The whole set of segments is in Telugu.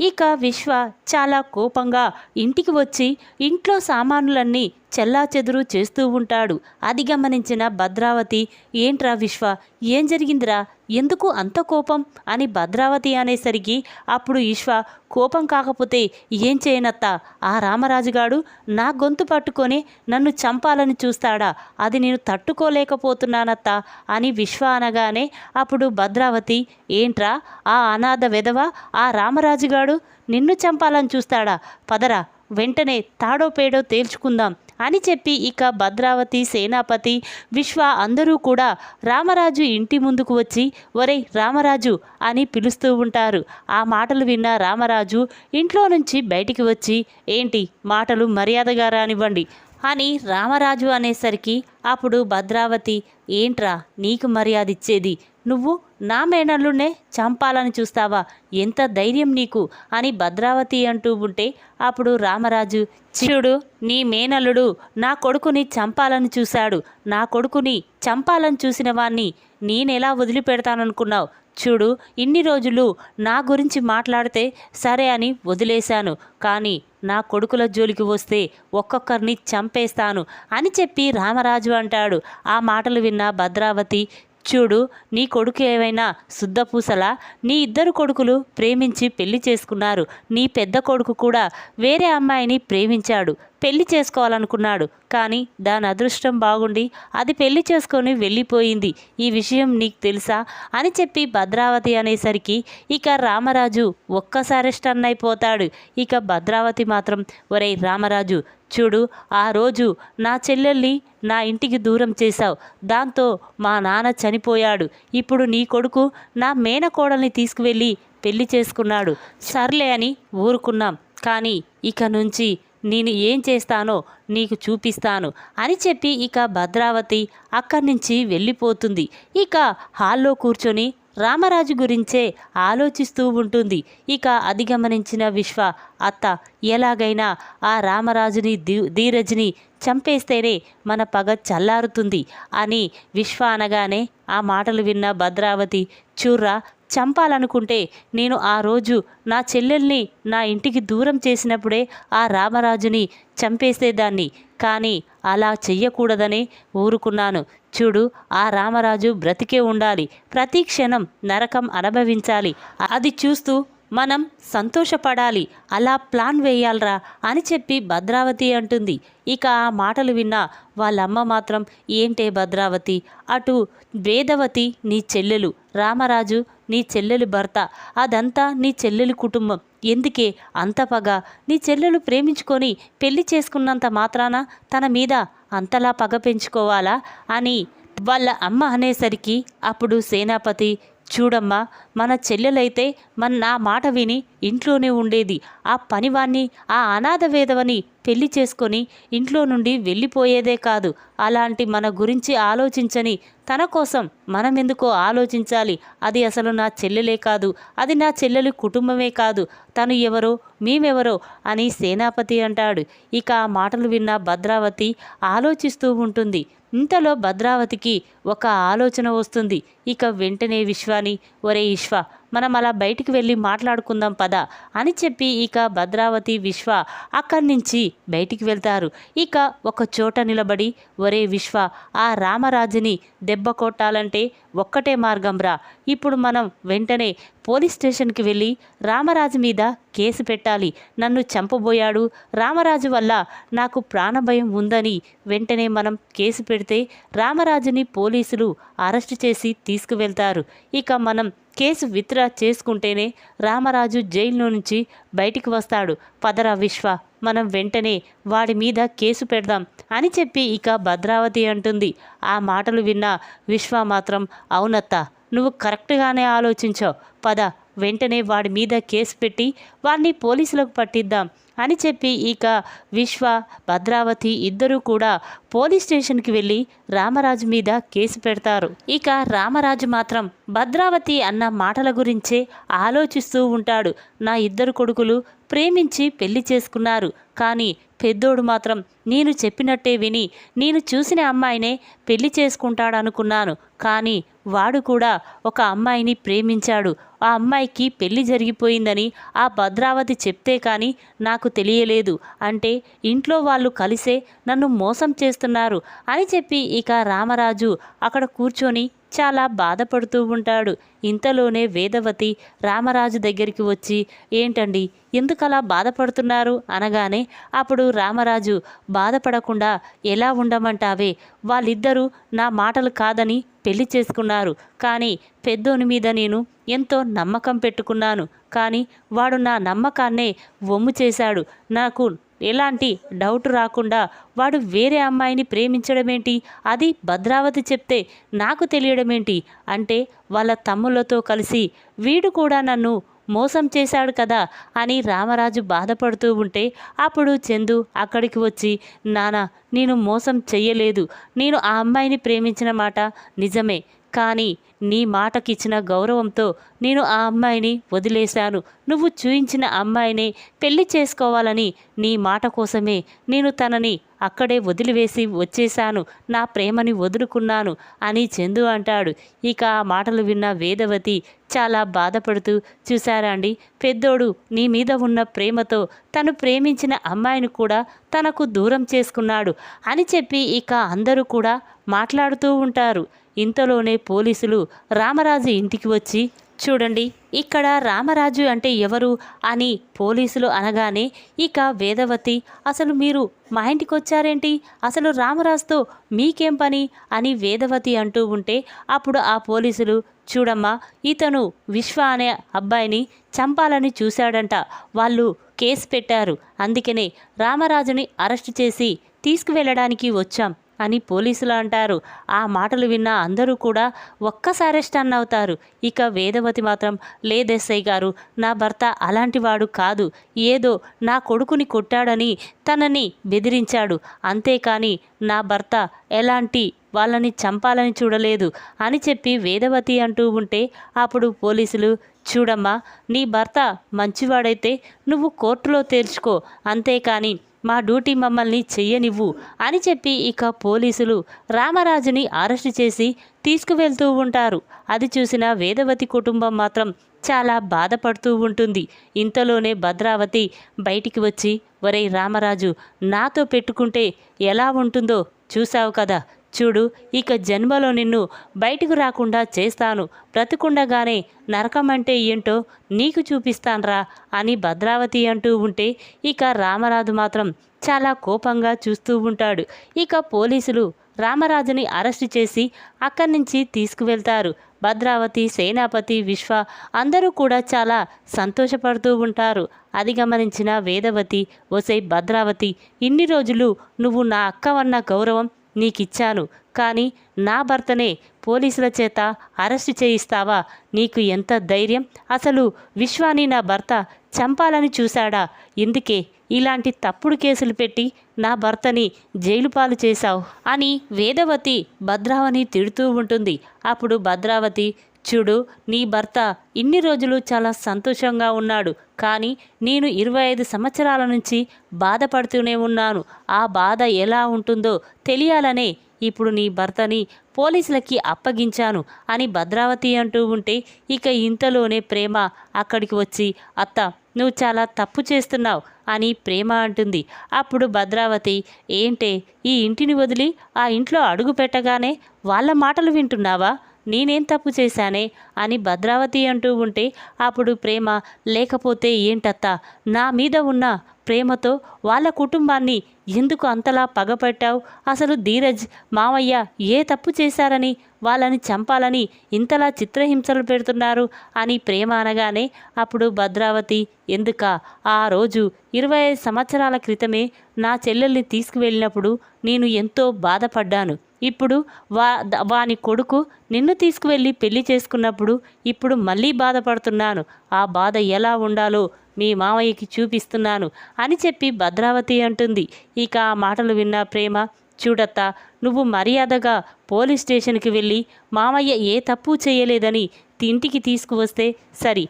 ఇక విశ్వ చాలా కోపంగా ఇంటికి వచ్చి ఇంట్లో సామానులన్నీ చెల్లా చెదురు చేస్తూ ఉంటాడు. అది గమనించిన భద్రావతి ఏంట్రా విశ్వ ఏం జరిగిందిరా? ఎందుకు అంత కోపం? అని భద్రావతి అనేసరికి అప్పుడు విశ్వ కోపం కాకపోతే ఏం చేయనత్తా? ఆ రామరాజుగాడు నా గొంతు పట్టుకొని నన్ను చంపాలని చూస్తాడా? అది నేను తట్టుకోలేకపోతున్నానత్తా? అని విశ్వ అనగానే అప్పుడు భద్రావతి ఏంట్రా? ఆ అనాథ వెధవ ఆ రామరాజుగాడు నిన్ను చంపాలని చూస్తాడా? పదరా వెంటనే తాడో పేడో తేల్చుకుందాం అని చెప్పి ఇక భద్రావతి సేనాపతి విశ్వ అందరూ కూడా రామరాజు ఇంటి ముందుకు వచ్చి ఒరే రామరాజు అని పిలుస్తూ ఉంటారు. ఆ మాటలు విన్న రామరాజు ఇంట్లో నుంచి బయటికి వచ్చి ఏంటి మాటలు మర్యాదగా రానివ్వండి అని రామరాజు అనేసరికి అప్పుడు భద్రావతి ఏంట్రా నీకు మర్యాద ఇచ్చేది నువ్వు నా మేనల్లునే చంపాలని చూస్తావా? ఎంత ధైర్యం నీకు? అని భద్రావతి అంటూ ఉంటే అప్పుడు రామరాజు చూడు నీ మేనల్లుడు నా కొడుకుని చంపాలని చూశాడు. నా కొడుకుని చంపాలని చూసిన వాణ్ణి నేనెలా వదిలిపెడతాననుకున్నావు? చూడు ఇన్ని రోజులు నా గురించి మాట్లాడితే సరే అని వదిలేశాను. కానీ నా కొడుకుల జోలికి వస్తే ఒక్కొక్కరిని చంపేస్తాను అని చెప్పి రామరాజు అంటాడు. ఆ మాటలు విన్న భద్రావతి చూడు నీ కొడుకు ఏవైనా శుద్ధపూసలా నీ ఇద్దరు కొడుకులు ప్రేమించి పెళ్ళి చేసుకున్నారు. నీ పెద్ద కొడుకు కూడా వేరే అమ్మాయిని ప్రేమించాడు. పెళ్ళి చేసుకోవాలనుకున్నాడు. కానీ దాని అదృష్టం బాగుండి అది పెళ్ళి చేసుకొని వెళ్ళిపోయింది. ఈ విషయం నీకు తెలుసా? అని చెప్పి భద్రావతి అనేసరికి ఇక రామరాజు ఒక్కసారి స్టన్ అయిపోతాడు. ఇక భద్రావతి మాత్రం ఒరేయ్ రామరాజు చూడు ఆ రోజు నా చెల్లెల్ని నా ఇంటికి దూరం చేశావు. దాంతో మా నాన్న చనిపోయాడు. ఇప్పుడు నీ కొడుకు నా మేనకోడల్ని తీసుకువెళ్ళి పెళ్ళి చేసుకున్నాడు. సర్లే అని ఊరుకున్నాం. కానీ ఇక నుంచి నేను ఏం చేస్తానో నీకు చూపిస్తాను అని చెప్పి ఇక భద్రావతి అక్కడి నుంచి వెళ్ళిపోతుంది. ఇక హాల్లో కూర్చొని రామరాజు గురించే ఆలోచిస్తూ ఉంటుంది. ఇక అది గమనించిన విశ్వ అత్త ఎలాగైనా ఆ రామరాజుని ధీ- ధీరజ్ని చంపేస్తేనే మన పగ చల్లారుతుంది అని విశ్వ అనగానే ఆ మాటలు విన్న భద్రావతి చూర్రా చంపాలనుకుంటే నేను ఆ రోజు నా చెల్లెల్ని నా ఇంటికి దూరం చేసినప్పుడే ఆ రామరాజుని చంపేసేదాన్ని కానీ అలా చెయ్యకూడదని ఊరుకున్నాను. చూడు ఆ రామరాజు బ్రతికే ఉండాలి. ప్రతి క్షణం నరకం అనుభవించాలి. అది చూస్తూ మనం సంతోషపడాలి. అలా ప్లాన్ వేయాలరా అని చెప్పి భద్రావతి అంటుంది. ఇక ఆ మాటలు విన్న వాళ్ళమ్మ మాత్రం ఏంటే భద్రావతి? అటు వేదవతి నీ చెల్లెలు. రామరాజు నీ చెల్లెలు భర్త అదంతా నీ చెల్లెలు కుటుంబం. ఎందుకే అంత పగ? నీ చెల్లెలు ప్రేమించుకొని పెళ్ళి చేసుకున్నంత మాత్రాన తన మీద అంతలా పగ పెంచుకోవాలా? అని వాళ్ళ అమ్మ అనేసరికి అప్పుడు సేనాపతి చూడమ్మా మన చెల్లెలైతే మన నా మాట విని ఇంట్లోనే ఉండేది. ఆ పనివాణ్ణి ఆ అనాథ వేదవని పెళ్ళి చేసుకొని ఇంట్లో నుండి వెళ్ళిపోయేదే కాదు. అలాంటి మన గురించి ఆలోచించని తన కోసం మనం ఎందుకో ఆలోచించాలి. అది అసలు నా చెల్లెలే కాదు. అది నా చెల్లెలి కుటుంబమే కాదు. తను ఎవరో మేమెవరో అని సేనాపతి అంటాడు. ఇక ఆ మాటలు విన్న భద్రావతి ఆలోచిస్తూ ఉంటుంది. ఇంతలో భద్రావతికి ఒక ఆలోచన వస్తుంది. ఇక వెంటనే విశ్వాని ఒరే విశ్వ మనం అలా బయటికి వెళ్ళి మాట్లాడుకుందాం పద అని చెప్పి ఇక భద్రావతి విశ్వ అక్కడి నుంచి బయటికి వెళ్తారు. ఇక ఒక చోట నిలబడి ఒరే విశ్వ ఆ రామరాజుని దెబ్బ కొట్టాలంటే ఒక్కటే మార్గం రా. ఇప్పుడు మనం వెంటనే పోలీస్ స్టేషన్కి వెళ్ళి రామరాజు మీద కేసు పెట్టాలి. నన్ను చంపబోయాడు రామరాజు వల్ల నాకు ప్రాణభయం ఉందని వెంటనే మనం కేసు పెడితే రామరాజుని పోలీసులు అరెస్ట్ చేసి తీసుకువెళ్తారు. ఇక మనం కేసు విత్డ్రా చేసుకుంటేనే రామరాజు జైల్లో నుంచి బయటికి వస్తాడు. పదరా విశ్వ మనం వెంటనే వాడి మీద కేసు పెడదాం అని చెప్పి ఇక భద్రావతి అంటుంది. ఆ మాటలు విన్న విశ్వ మాత్రం అవునత్తా నువ్వు కరెక్ట్గానే ఆలోచించావు. పద వెంటనే వాడి మీద కేసు పెట్టి వాడిని పోలీసులకు పట్టిద్దాం అని చెప్పి ఇక విశ్వ భద్రావతి ఇద్దరూ కూడా పోలీస్ స్టేషన్కి వెళ్ళి రామరాజు మీద కేసు పెడతారు. ఇక రామరాజు మాత్రం భద్రావతి అన్న మాటల గురించే ఆలోచిస్తూ ఉంటాడు. నా ఇద్దరు కొడుకులు ప్రేమించి పెళ్ళి చేసుకున్నారు. కానీ పెద్దోడు మాత్రం నేను చెప్పినట్టే విని నేను చూసిన అమ్మాయినే పెళ్ళి చేసుకుంటాడనుకున్నాను. కానీ వాడు కూడా ఒక అమ్మాయిని ప్రేమించాడు. ఆ అమ్మాయికి పెళ్ళి జరిగిపోయిందని ఆ భద్రావతి చెప్తే కానీ నాకు తెలియలేదు. అంటే ఇంట్లో వాళ్ళు కలిసే నన్ను మోసం చేస్తున్నారు అని చెప్పి ఇక రామరాజు అక్కడ కూర్చొని చాలా బాధపడుతూ ఉంటాడు. ఇంతలోనే వేదవతి రామరాజు దగ్గరికి వచ్చి ఏంటండి ఎందుకలా బాధపడుతున్నారు? అనగానే అప్పుడు రామరాజు బాధపడకుండా ఎలా ఉండమంటావే? వాళ్ళిద్దరూ నా మాటలు కాదని పెళ్ళి చేసుకున్నారు. కానీ పెద్దోని మీద నేను ఎంతో నమ్మకం పెట్టుకున్నాను. కానీ వాడు నా నమ్మకాన్నే వమ్ము చేశాడు. నాకు ఎలాంటి డౌట్ రాకుండా వాడు వేరే అమ్మాయిని ప్రేమించడమేంటి? అది భద్రావతి చెప్తే నాకు తెలియడమేంటి? అంటే వాళ్ళ తమ్ముళ్ళతో కలిసి వీడు కూడా నన్ను మోసం చేశాడు కదా అని రామరాజు బాధపడుతూ ఉంటే అప్పుడు చందు అక్కడికి వచ్చి నానా నేను మోసం చెయ్యలేదు. నేను ఆ అమ్మాయిని ప్రేమించిన మాట నిజమే. కానీ నీ మాటకిచ్చిన గౌరవంతో నేను ఆ అమ్మాయిని వదిలేశాను. నువ్వు చూయించిన అమ్మాయినే పెళ్ళి చేసుకోవాలని నీ మాట కోసమే నేను తనని అక్కడే వదిలివేసి వచ్చేశాను. నా ప్రేమని వదులుకున్నాను అని చందు అంటాడు. ఇక ఆ మాటలు విన్న వేదవతి చాలా బాధపడుతూ చూశారా అండి పెద్దోడు నీ మీద ఉన్న ప్రేమతో తను ప్రేమించిన అమ్మాయిని కూడా తనకు దూరం చేసుకున్నాడు అని చెప్పి ఇక అందరూ కూడా మాట్లాడుతూ ఉంటారు. ఇంతలోనే పోలీసులు రామరాజు ఇంటికి వచ్చి చూడండి ఇక్కడ రామరాజు అంటే ఎవరు? అని పోలీసులు అనగానే ఇక వేదవతి అసలు మీరు మా ఇంటికి వచ్చారేంటి అసలు రామరాజుతో మీకేం పని? అని వేదవతి అంటూ ఉంటే అప్పుడు ఆ పోలీసులు చూడమ్మా ఇతను విశ్వ అనే అబ్బాయిని చంపాలని చూశాడంట. వాళ్ళు కేసు పెట్టారు. అందుకనే రామరాజుని అరెస్ట్ చేసి తీసుకువెళ్ళడానికి వచ్చాం. అని పోలీసులు అంటారు. ఆ మాటలు విన్న అందరూ కూడా ఒక్కసారి స్టన్ అవుతారు. ఇక వేదవతి మాత్రం లేదెస్సయ్య గారు నా భర్త అలాంటివాడు కాదు. ఏదో నా కొడుకుని కొట్టాడని తనని బెదిరించాడు. అంతేకాని నా భర్త ఎలాంటి వాళ్ళని చంపాలని చూడలేదు అని చెప్పి వేదవతి అంటూ ఉంటే అప్పుడు పోలీసులు చూడమ్మా నీ భర్త మంచివాడైతే నువ్వు కోర్టులో తేల్చుకో అంతేకాని మా డ్యూటీ మమ్మల్ని చెయ్యనివ్వు అని చెప్పి ఇక పోలీసులు రామరాజుని అరెస్ట్ చేసి తీసుకువెళ్తూ ఉంటారు. అది చూసిన వేదవతి కుటుంబం మాత్రం చాలా బాధపడుతూ ఉంటుంది. ఇంతలోనే భద్రావతి బయటికి వచ్చి ఒరే రామరాజు నాతో పెట్టుకుంటే ఎలా ఉంటుందో చూశావు కదా చూడు ఇక జన్మలో నిన్ను బయటకు రాకుండా చేస్తాను. బ్రతుకుండగానే నరకం అంటే ఏంటో నీకు చూపిస్తాన్రా అని భద్రావతి అంటూ ఉంటే ఇక రామరాజు మాత్రం చాలా కోపంగా చూస్తూ ఉంటాడు. ఇక పోలీసులు రామరాజుని అరెస్టు చేసి అక్కడి నుంచి తీసుకువెళ్తారు. భద్రావతి సేనాపతి విశ్వ అందరూ కూడా చాలా సంతోషపడుతూ ఉంటారు. అది గమనించిన వేదవతి ఒసై భద్రావతి ఇన్ని రోజులు నువ్వు నా అక్కవన్న గౌరవం నీకిచ్చాను. కానీ నా భర్తనే పోలీసుల చేత అరెస్టు చేయిస్తావా? నీకు ఎంత ధైర్యం? అసలు విశ్వాని నా భర్త చంపాలని చూశాడా? ఇందుకే ఇలాంటి తప్పుడు కేసులు పెట్టి నా భర్తని జైలు పాలు చేశావు అని వేదవతి భద్రావని తిడుతూ ఉంటుంది. అప్పుడు భద్రావతి చూడు నీ భర్త ఇన్ని రోజులు చాలా సంతోషంగా ఉన్నాడు. కానీ నేను ఇరవై ఐదు సంవత్సరాల నుంచి బాధపడుతూనే ఉన్నాను. ఆ బాధ ఎలా ఉంటుందో తెలియాలనే ఇప్పుడు నీ భర్తని పోలీసులకి అప్పగించాను అని భద్రావతి అంటూ ఉంటే ఇక ఇంతలోనే ప్రేమ అక్కడికి వచ్చి అత్త నువ్వు చాలా తప్పు చేస్తున్నావు అని ప్రేమ అంటుంది. అప్పుడు భద్రావతి ఏంటే ఈ ఇంటిని వదిలి ఆ ఇంట్లో అడుగు పెట్టగానే వాళ్ళ మాటలు వింటున్నావా? నేనేం తప్పు చేశానే అని భద్రావతి అంటూ ఉంటే అప్పుడు ప్రేమ లేకపోతే ఏంటత్తా? నా మీద ఉన్న ప్రేమతో వాళ్ళ కుటుంబాన్ని ఎందుకు అంతలా పగపెట్టావు? అసలు ధీరజ్ మావయ్య ఏ తప్పు చేశారని వాళ్ళని చంపాలని ఇంతలా చిత్రహింసలు పెడుతున్నారు అని ప్రేమ అనగానే అప్పుడు భద్రావతి ఎందుక? ఆ రోజు ఇరవై ఐదు సంవత్సరాల క్రితమే నా చెల్లెల్ని తీసుకువెళ్ళినప్పుడు నేను ఎంతో బాధపడ్డాను. ఇప్పుడు వా వాని కొడుకు నిన్ను తీసుకువెళ్ళి పెళ్ళి చేసుకున్నప్పుడు ఇప్పుడు మళ్ళీ బాధపడుతున్నాను. ఆ బాధ ఎలా ఉండాలో మీ మామయ్యకి చూపిస్తున్నాను అని చెప్పి భద్రావతి అంటుంది. ఇక ఆ మాటలు విన్న ప్రేమ చూడత్తా నువ్వు మర్యాదగా పోలీస్ స్టేషన్కి వెళ్ళి మామయ్య ఏ తప్పు చేయలేదని ఇంటికి తీసుకువస్తే సరి.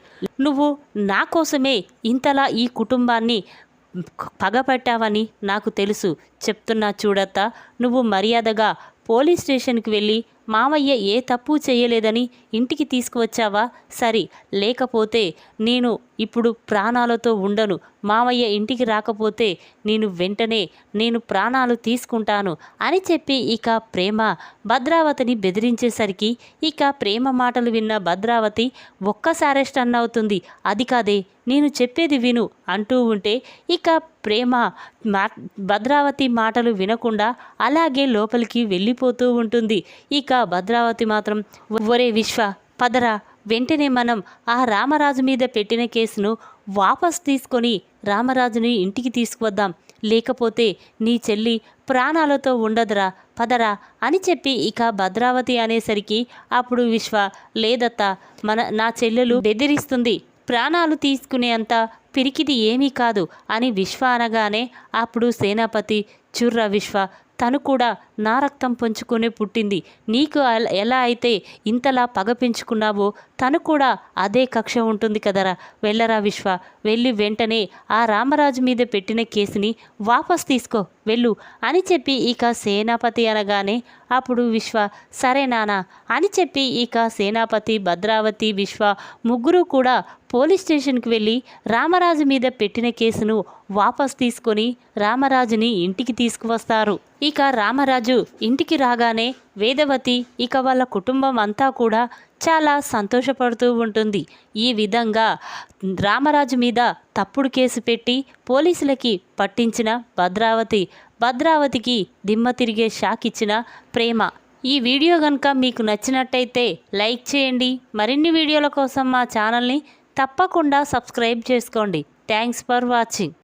నువ్వు నా కోసమే ఇంతలా ఈ కుటుంబాన్ని పగపట్టావని నాకు తెలుసు చెప్తున్నా చూడత్తా. నువ్వు మర్యాదగా పోలీస్ స్టేషన్కి వెళ్ళి మామయ్య ఏ తప్పు చేయలేదని ఇంటికి తీసుకువచ్చావా? సరి లేకపోతే నేను ఇప్పుడు ప్రాణాలతో ఉండను. మామయ్య ఇంటికి రాకపోతే నేను వెంటనే నేను ప్రాణాలు తీసుకుంటాను అని చెప్పి ఇక ప్రేమ భద్రావతిని బెదిరించేసరికి ఇక ప్రేమ మాటలు విన్న భద్రావతి ఒక్కసారే స్టన్ అవుతుంది అది కాదే నేను చెప్పేది విను అంటూ ఉంటే ఇక ప్రేమ మా భద్రావతి మాటలు వినకుండా అలాగే లోపలికి వెళ్ళిపోతూ ఉంటుంది. ఇక భద్రావతి మాత్రం ఒరే విశ్వ పదరా. వెంటనే మనం ఆ రామరాజు మీద పెట్టిన కేసును వాపస్ తీసుకొని రామరాజుని ఇంటికి తీసుకువద్దాం. లేకపోతే నీ చెల్లి ప్రాణాలతో ఉండదురా పదరా అని చెప్పి ఇక భద్రావతి అనేసరికి అప్పుడు విశ్వ లేదత్తా మన నా చెల్లెలు బెదిరిస్తుంది. ప్రాణాలు తీసుకునే అంత పిరికిది ఏమీ కాదు అని విశ్వ అనగానే అప్పుడు సేనాపతి చుర్ర విశ్వ తను కూడా నా రక్తం పంచుకునే పుట్టింది. నీకు ఎలా అయితే ఇంతలా పగ పెంచుకున్నావో తను కూడా అదే కక్ష ఉంటుంది కదరా. వెళ్ళరా విశ్వ. వెళ్ళి వెంటనే ఆ రామరాజు మీద పెట్టిన కేసుని వాపస్ తీసుకో. వెళ్ళు అని చెప్పి ఇక సేనాపతి అనగానే అప్పుడు విశ్వ సరే నానా అని చెప్పి ఇక సేనాపతి భద్రావతి విశ్వ ముగ్గురు కూడా పోలీస్ స్టేషన్కి వెళ్ళి రామరాజు మీద పెట్టిన కేసును వాపస్ తీసుకొని రామరాజుని ఇంటికి తీసుకువస్తారు. ఇక రామరాజు ఇంటికి రాగానే వేదవతి ఇక వాళ్ళ కుటుంబం అంతా కూడా చాలా సంతోషపడుతూ ఉంటుంది. ఈ విధంగా రామరాజు మీద తప్పుడు కేసు పెట్టి పోలీసులకి పట్టించిన భద్రావతి భద్రావతికి దిమ్మ తిరిగే షాక్ ఇచ్చిన ప్రేమ. ఈ వీడియో కనుక మీకు నచ్చినట్టయితే లైక్ చేయండి. మరిన్ని వీడియోల కోసం మా ఛానల్ని తప్పకుండా సబ్స్క్రైబ్ చేసుకోండి. Thanks for watching.